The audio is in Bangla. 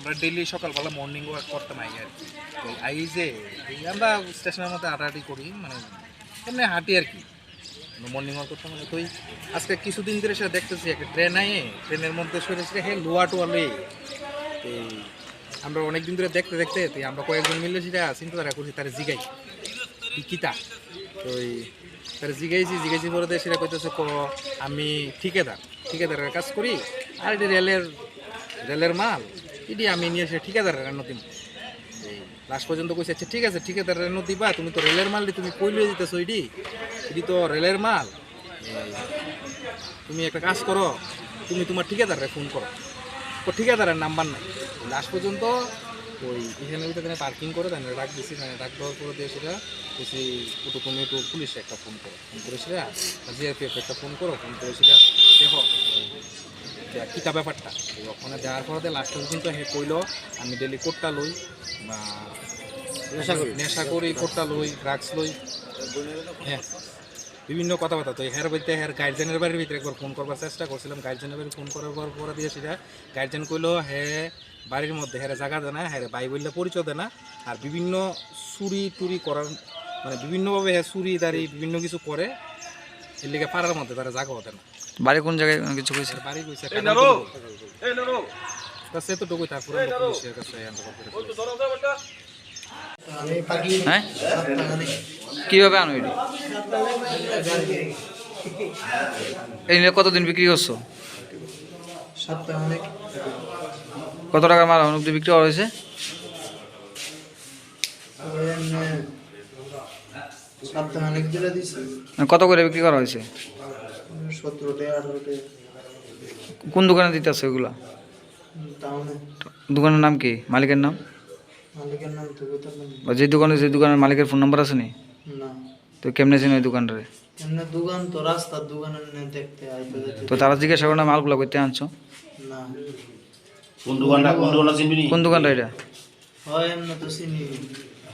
আমরা ডেইলি সকালবেলা মর্নিং ওয়াক করতাম আই আর কি। আই যে আমরা স্টেশনের মধ্যে হাঁটাহাঁটি করি মানে এমনি হাঁটি আর কি। মর্নিং ওয়াক করতাম মানে তো ওই আজকে কিছুদিন ধরে সেটা দেখতেছি একটা ট্রেন আয়ে ট্রেনের মধ্যে সরে হে লোয়া টোয়া এই আমরা অনেক দিন ধরে দেখতে দেখতে, তো আমরা কয়েকজন মিলে সেটা চিন্তাধারা করছি, তারা জিগাই। কিতা? তো তারা জিগাইছি জিগাইছি পরে সেটা কইতেছে, ক, আমি ঠিকাদার। ঠিকাদারের কাজ করি, আর এটি রেলের রেলের মাল এটি আমি নিয়ে এসে ঠিকাদারের নদী এই লাস্ট পর্যন্ত কইছে আচ্ছা ঠিক আছে, ঠিকাদারের নদী বা তুমি তো রেলের মাল তুমি কই লয়ে দিতেছো এটি এটি তো রেলের মাল। তুমি একটা কাজ করো, তুমি তোমার ঠিকাদারে ফোন করো। তো ঠিকাদারের নাম্বার নাই। লাস্ট পর্যন্ত ওই এখানে এখানে পার্কিং করে তাই ডাক দিছি তাই ডাক দেওয়ার পরে দিয়ে সেটা বলছি একটু তুমি একটু পুলিশে একটা ফোন করো। ফোন করে সেটা জিআরপিএফ একটা ফোন করো। ফোন করে সেটা দেখো। কিতা ব্যাপারটা? ওখানে দেওয়ার পরে লাস্ট কিন্তু হে কইলো আমি ডেলি কোটটা লই বা নেশা করি? নেশা করি কোটটা লই ড্রাগস লই। হ্যাঁ। বিভিন্ন কথাবার্তা। তো হের বলতে হের গার্জেনের বাড়ির ভিতরে একবার ফোন করবার চেষ্টা করছিলাম। গার্জেনের বাড়ি ফোন করার পর পরে দিয়ে সেটা গার্জেন কইলো হে বাড়ির মধ্যে হেরে জায়গা দেয় না হ্যাঁ বাই বললে পরিচয় দেয় না। আর বিভিন্ন চুরি টুরি করার মানে বিভিন্নভাবে হ্যাঁ চুরি দাঁড়ি বিভিন্ন কিছু করে এর লিগে পাড়ার মধ্যে তারা জায়গা হতে না। বাড়ি কোন জায়গায় কিছু কইছে? বাড়ি। হ্যাঁ? কীভাবে আনো এটি? এই নিয়ে কতদিন বিক্রি করছ? কত টাকা মাল অব্দি বিক্রি করা হয়েছে? কত করে বিক্রি করা হয়েছে? সতেরোটে আঠারোটে কোন দোকানে দিতে আছে ওইগুলা দোকানের নাম কি? মালিকের নাম? মালিকের নাম তো যে দোকানে যে দোকানের মালিকের ফোন নাম্বার আছে নি। না তো কেমনে চেন ওই দোকানটারে? এমনি দোকান তো রাস্তার দোকানের দেখতে আইতে তো তারা জিজ্ঞাসা করে না মালগুলা করতে আনছো? না। কোন দোকানটা কোন দোকানটা চিনবি কোন দোকানটা এটা? হয় এমনি তো চিনি।